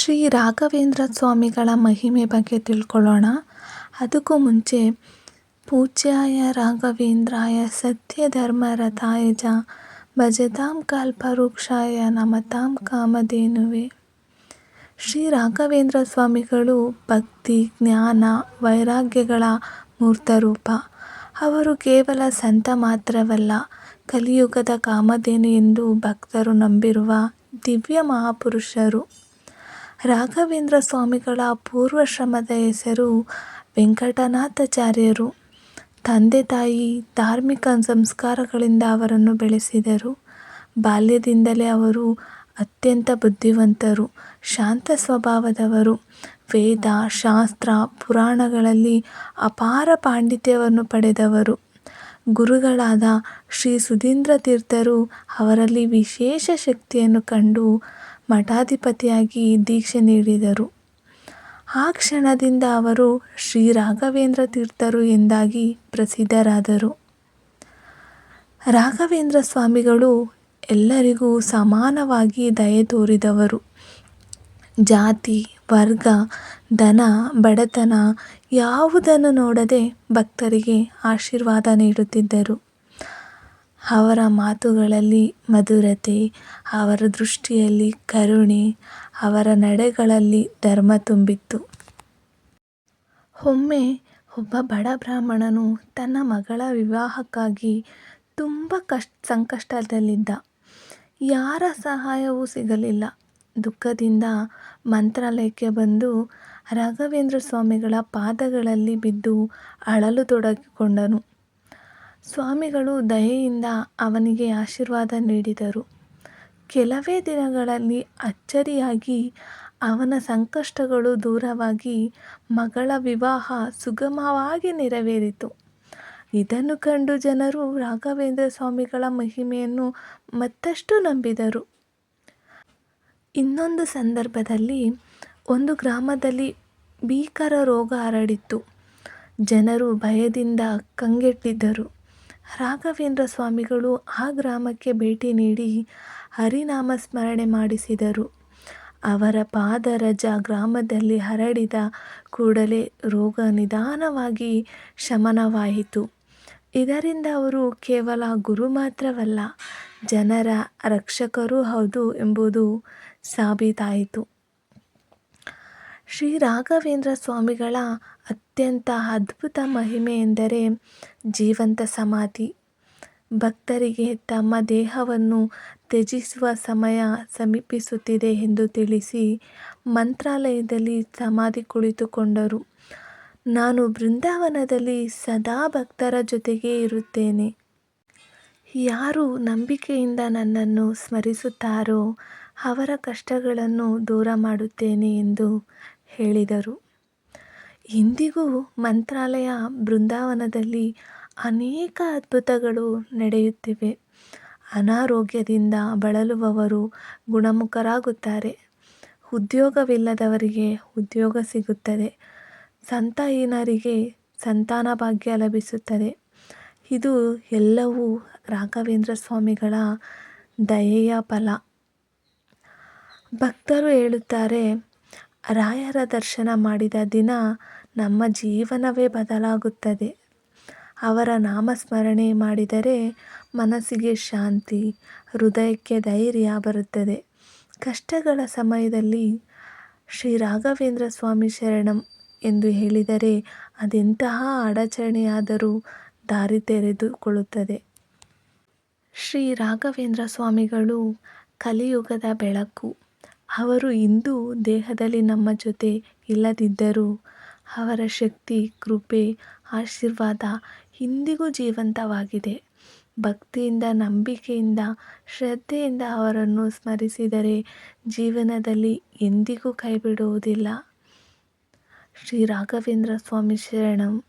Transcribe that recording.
ಶ್ರೀ ರಾಘವೇಂದ್ರ ಸ್ವಾಮಿಗಳ ಮಹಿಮೆ ಬಗ್ಗೆ ತಿಳ್ಕೊಳ್ಳೋಣ. ಅದಕ್ಕೂ ಮುಂಚೆ ಪೂಜ್ಯಾಯ ರಾಘವೇಂದ್ರಾಯ ಸತ್ಯ ಸತ್ಯಧರ್ಮರಥಾಯ ಜ ಭಜತಾಂ ಕಲ್ಪರೂಕ್ಷಾಯ ನಮತಾಂ ಕಾಮಧೇನುವೆ. ಶ್ರೀ ರಾಘವೇಂದ್ರ ಸ್ವಾಮಿಗಳು ಭಕ್ತಿ, ಜ್ಞಾನ, ವೈರಾಗ್ಯಗಳ ಮೂರ್ತರೂಪ. ಅವರು ಕೇವಲ ಸಂತ ಮಾತ್ರವಲ್ಲ, ಕಲಿಯುಗದ ಕಾಮಧೇನು ಎಂದು ಭಕ್ತರು ನಂಬಿರುವ ದಿವ್ಯ ಮಹಾಪುರುಷರು ರಾಘವೇಂದ್ರ ಸ್ವಾಮಿಗಳ ಪೂರ್ವಾಶ್ರಮದ ಹೆಸರು ವೆಂಕಟನಾಥಾಚಾರ್ಯರು. ತಂದೆ ತಾಯಿ ಧಾರ್ಮಿಕ ಸಂಸ್ಕಾರಗಳಿಂದ ಅವರನ್ನು ಬೆಳೆಸಿದರು. ಬಾಲ್ಯದಿಂದಲೇ ಅವರು ಅತ್ಯಂತ ಬುದ್ಧಿವಂತರು, ಶಾಂತ ಸ್ವಭಾವದವರು. ವೇದ, ಶಾಸ್ತ್ರ, ಪುರಾಣಗಳಲ್ಲಿ ಅಪಾರ ಪಾಂಡಿತ್ಯವನ್ನು ಪಡೆದವರು. ಗುರುಗಳಾದ ಶ್ರೀ ಸುಧೀಂದ್ರ ತೀರ್ಥರು ಅವರಲ್ಲಿ ವಿಶೇಷ ಶಕ್ತಿಯನ್ನು ಕಂಡು ಮಠಾಧಿಪತಿಯಾಗಿ ದೀಕ್ಷೆ ನೀಡಿದರು. ಆ ಕ್ಷಣದಿಂದ ಅವರು ಶ್ರೀ ರಾಘವೇಂದ್ರ ತೀರ್ಥರು ಎಂದಾಗಿ ಪ್ರಸಿದ್ಧರಾದರು. ರಾಘವೇಂದ್ರ ಸ್ವಾಮಿಗಳು ಎಲ್ಲರಿಗೂ ಸಮಾನವಾಗಿ ದಯೆ ತೋರಿದವರು. ಜಾತಿ, ವರ್ಗ, ಧನ, ಬಡತನ ಯಾವುದನ್ನು ನೋಡದೆ ಭಕ್ತರಿಗೆ ಆಶೀರ್ವಾದ ನೀಡುತ್ತಿದ್ದರು. ಅವರ ಮಾತುಗಳಲ್ಲಿ ಮಧುರತೆ, ಅವರ ದೃಷ್ಟಿಯಲ್ಲಿ ಕರುಣೆ, ಅವರ ನಡೆಗಳಲ್ಲಿ ಧರ್ಮ ತುಂಬಿತ್ತು. ಒಮ್ಮೆ ಒಬ್ಬ ಬಡ ಬ್ರಾಹ್ಮಣನು ತನ್ನ ಮಗಳ ವಿವಾಹಕ್ಕಾಗಿ ತುಂಬ ಕಷ್ಟ, ಸಂಕಷ್ಟದಲ್ಲಿದ್ದ. ಯಾರ ಸಹಾಯವೂ ಸಿಗಲಿಲ್ಲ. ದುಃಖದಿಂದ ಮಂತ್ರಾಲಯಕ್ಕೆ ಬಂದು ರಾಘವೇಂದ್ರ ಸ್ವಾಮಿಗಳ ಪಾದಗಳಲ್ಲಿ ಬಿದ್ದು ಅಳಲು ತೊಡಗಿಕೊಂಡನು. ಸ್ವಾಮಿಗಳು ದಯೆಯಿಂದ ಅವನಿಗೆ ಆಶೀರ್ವಾದ ನೀಡಿದರು. ಕೆಲವೇ ದಿನಗಳಲ್ಲಿ ಅಚ್ಚರಿಯಾಗಿ ಅವನ ಸಂಕಷ್ಟಗಳು ದೂರವಾಗಿ ಮಗಳ ವಿವಾಹ ಸುಗಮವಾಗಿ ನೆರವೇರಿತು. ಇದನ್ನು ಕಂಡು ಜನರು ರಾಘವೇಂದ್ರ ಸ್ವಾಮಿಗಳ ಮಹಿಮೆಯನ್ನು ಮತ್ತಷ್ಟು ನಂಬಿದರು. ಇನ್ನೊಂದು ಸಂದರ್ಭದಲ್ಲಿ ಒಂದು ಗ್ರಾಮದಲ್ಲಿ ಭೀಕರ ರೋಗ ಹರಡಿತ್ತು. ಜನರು ಭಯದಿಂದ ಕಂಗೆಟ್ಟಿದ್ದರು. ರಾಘವೇಂದ್ರ ಸ್ವಾಮಿಗಳು ಆ ಗ್ರಾಮಕ್ಕೆ ಭೇಟಿ ನೀಡಿ ಹರಿನಾಮ ಸ್ಮರಣೆ ಮಾಡಿಸಿದರು. ಅವರ ಪಾದರಜ ಗ್ರಾಮದಲ್ಲಿ ಹರಡಿದ ಕೂಡಲೇ ರೋಗ ನಿಧಾನವಾಗಿ ಶಮನವಾಯಿತು. ಇದರಿಂದ ಅವರು ಕೇವಲ ಗುರು ಮಾತ್ರವಲ್ಲ, ಜನರ ರಕ್ಷಕರೂ ಹೌದು ಎಂಬುದು ಸಾಬೀತಾಯಿತು. ಶ್ರೀ ರಾಘವೇಂದ್ರ ಸ್ವಾಮಿಗಳ ಅತ್ಯಂತ ಅದ್ಭುತ ಮಹಿಮೆ ಎಂದರೆ ಜೀವಂತ ಸಮಾಧಿ. ಭಕ್ತರಿಗೆ ತಮ್ಮ ದೇಹವನ್ನು ತ್ಯಜಿಸುವ ಸಮಯ ಸಮೀಪಿಸುತ್ತಿದೆ ಎಂದು ತಿಳಿಸಿ ಮಂತ್ರಾಲಯದಲ್ಲಿ ಸಮಾಧಿ ಕುಳಿತುಕೊಂಡರು. ನಾನು ಬೃಂದಾವನದಲ್ಲಿ ಸದಾ ಭಕ್ತರ ಜೊತೆಗೇ ಇರುತ್ತೇನೆ. ಯಾರು ನಂಬಿಕೆಯಿಂದ ನನ್ನನ್ನು ಸ್ಮರಿಸುತ್ತಾರೋ ಅವರ ಕಷ್ಟಗಳನ್ನು ದೂರ ಮಾಡುತ್ತೇನೆ ಎಂದು ಹೇಳಿದರು. ಇಂದಿಗೂ ಮಂತ್ರಾಲಯ ಬೃಂದಾವನದಲ್ಲಿ ಅನೇಕ ಅದ್ಭುತಗಳು ನಡೆಯುತ್ತಿವೆ. ಅನಾರೋಗ್ಯದಿಂದ ಬಳಲುವವರು ಗುಣಮುಖರಾಗುತ್ತಾರೆ. ಉದ್ಯೋಗವಿಲ್ಲದವರಿಗೆ ಉದ್ಯೋಗ ಸಿಗುತ್ತದೆ. ಸಂತಹೀನರಿಗೆ ಸಂತಾನ ಭಾಗ್ಯ ಲಭಿಸುತ್ತದೆ. ಇದು ಎಲ್ಲವೂ ರಾಘವೇಂದ್ರ ಸ್ವಾಮಿಗಳ ದಯೆಯ ಫಲ. ಭಕ್ತರು ಹೇಳುತ್ತಾರೆ ರಾಯರ ದರ್ಶನ ಮಾಡಿದ ದಿನ ನಮ್ಮ ಜೀವನವೇ ಬದಲಾಗುತ್ತದೆ. ಅವರ ನಾಮಸ್ಮರಣೆ ಮಾಡಿದರೆ ಮನಸ್ಸಿಗೆ ಶಾಂತಿ, ಹೃದಯಕ್ಕೆ ಧೈರ್ಯ ಬರುತ್ತದೆ. ಕಷ್ಟಗಳ ಸಮಯದಲ್ಲಿ ಶ್ರೀ ರಾಘವೇಂದ್ರ ಸ್ವಾಮಿ ಶರಣಂ ಎಂದು ಹೇಳಿದರೆ ಅದೆಂತಹ ಅಡಚಣೆಯಾದರೂ ದಾರಿ ತೆರೆದುಕೊಳ್ಳುತ್ತದೆ. ಶ್ರೀ ರಾಘವೇಂದ್ರ ಸ್ವಾಮಿಗಳು ಕಲಿಯುಗದ ಬೆಳಕು. ಅವರು ಇಂದು ದೇಹದಲ್ಲಿ ನಮ್ಮ ಜೊತೆ ಇಲ್ಲದಿದ್ದರೂ ಅವರ ಶಕ್ತಿ, ಕೃಪೆ, ಆಶೀರ್ವಾದ ಇಂದಿಗೂ ಜೀವಂತವಾಗಿದೆ. ಭಕ್ತಿಯಿಂದ, ನಂಬಿಕೆಯಿಂದ, ಶ್ರದ್ಧೆಯಿಂದ ಅವರನ್ನು ಸ್ಮರಿಸಿದರೆ ಜೀವನದಲ್ಲಿ ಎಂದಿಗೂ ಕೈಬಿಡುವುದಿಲ್ಲ. ಶ್ರೀ ರಾಘವೇಂದ್ರ ಸ್ವಾಮಿ ಶರಣಂ.